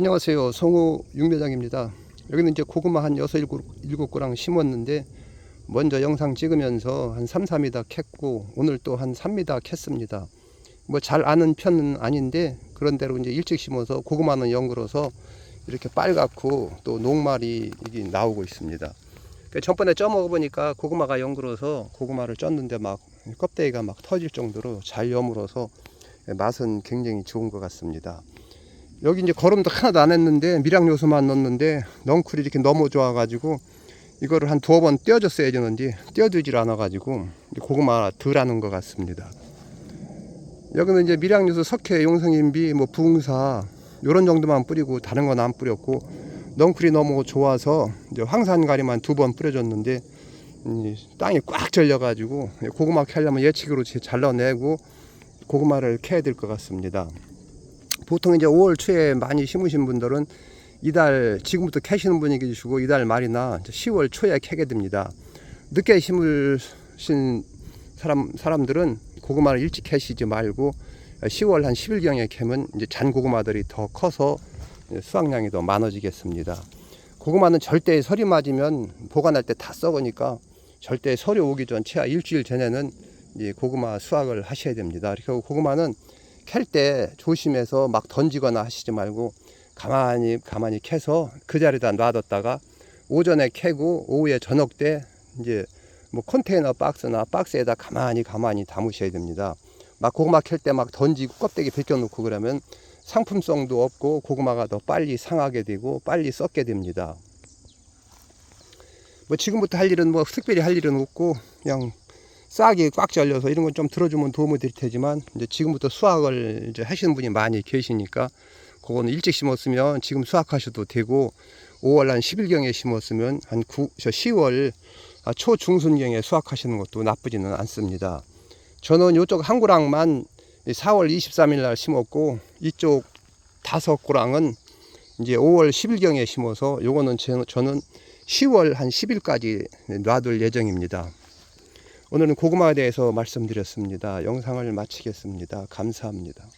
안녕하세요. 성우 육매장입니다. 여기는 이제 고구마 한 6, 7, 7그랑 심었는데 먼저 영상 찍으면서 한 3, 4m 캤고 오늘 또 한 3m 캤습니다. 뭐 잘 아는 편은 아닌데 그런대로 이제 일찍 심어서 고구마는 연그러서 이렇게 빨갛고 또 녹말이 이게 나오고 있습니다. 그 전번에 쪄 먹어보니까 고구마가 연그러서 고구마를 쪘는데 막 껍데기가 막 터질 정도로 잘 여물어서 맛은 굉장히 좋은 것 같습니다. 여기 이제 거름도 하나도 안 했는데 미량 요소만 넣었는데 넝쿨이 이렇게 너무 좋아 가지고 이거를 한 두어 번 떼어줬어야 되는데 떼어주질 않아 가지고 고구마 덜 하는 것 같습니다. 여기는 이제 미량 요소 석회 용성인비 뭐 부흥사 요런 정도만 뿌리고 다른 건 안 뿌렸고 넝쿨이 너무 좋아서 이제 황산가리만 두 번 뿌려줬는데 이 땅이 꽉 절려가지고 고구마 캐려면 예측으로 잘라내고 고구마를 캐야 될 것 같습니다. 보통 이제 5월 초에 많이 심으신 분들은 이달 지금부터 캐시는 분이 계시고 이달 말이나 10월 초에 캐게 됩니다. 늦게 심으신 사람 사람들은 고구마를 일찍 캐시지 말고 10월 한 10일경에 캐면 이제 잔 고구마들이 더 커서 수확량이 더 많아지겠습니다. 고구마는 절대 설이 맞으면 보관할 때 다 썩으니까 절대 설이 오기 전 최하 일주일 전에는 이제 고구마 수확을 하셔야 됩니다. 그리고 고구마는 캘 때 조심해서 막 던지거나 하시지 말고 가만히 가만히 캐서 그 자리에다 놔뒀다가 오전에 캐고 오후에 저녁 때 이제 뭐 컨테이너 박스나 박스에다 가만히 가만히 담으셔야 됩니다. 막 고구마 캘 때 막 던지고 껍데기 벗겨놓고 그러면 상품성도 없고 고구마가 더 빨리 상하게 되고 빨리 썩게 됩니다. 뭐 지금부터 할 일은 뭐 특별히 할 일은 없고 그냥 싹이 꽉 잘려서 이런 건 좀 들어주면 도움이 될 테지만 이제 지금부터 수확을 이제 하시는 분이 많이 계시니까 그거는 일찍 심었으면 지금 수확하셔도 되고 5월 한 10일경에 심었으면 한 9, 저 10월 아, 초중순경에 수확하시는 것도 나쁘지는 않습니다. 저는 이쪽 한 구랑만 4월 23일 날 심었고 이쪽 다섯 구랑은 이제 5월 10일경에 심어서 요거는 제- 저는 10월 한 10일까지 놔둘 예정입니다. 오늘은 고구마에 대해서 말씀드렸습니다. 영상을 마치겠습니다. 감사합니다.